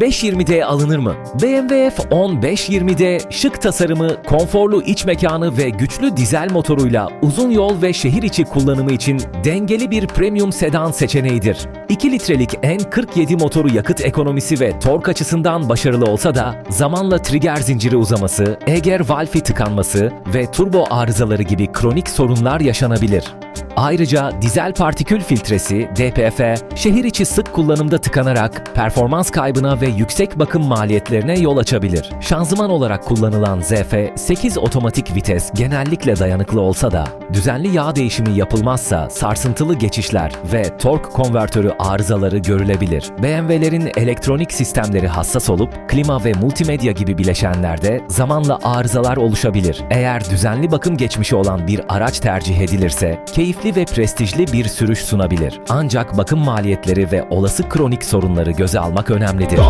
520D alınır mı? BMW F10 520D şık tasarımı, konforlu iç mekanı ve güçlü dizel motoruyla uzun yol ve şehir içi kullanımı için dengeli bir premium sedan seçeneğidir. 2 litrelik N47 motoru yakıt ekonomisi ve tork açısından başarılı olsa da zamanla trigger zinciri uzaması, Eger valfi tıkanması ve turbo arızaları gibi kronik sorunlar yaşanabilir. Ayrıca dizel partikül filtresi DPF şehir içi sık kullanımda tıkanarak performans kaybına ve yüksek bakım maliyetlerine yol açabilir. Şanzıman olarak kullanılan ZF 8 otomatik vites genellikle dayanıklı olsa da düzenli yağ değişimi yapılmazsa sarsıntılı geçişler ve tork konvertörü arızaları görülebilir. BMW'lerin elektronik sistemleri hassas olup klima ve multimedya gibi bileşenlerde zamanla arızalar oluşabilir. Eğer düzenli bakım geçmişi olan bir araç tercih edilirse keyifli ve prestijli bir sürüş sunabilir. Ancak bakım maliyetleri ve olası kronik sorunları göze almak önemlidir.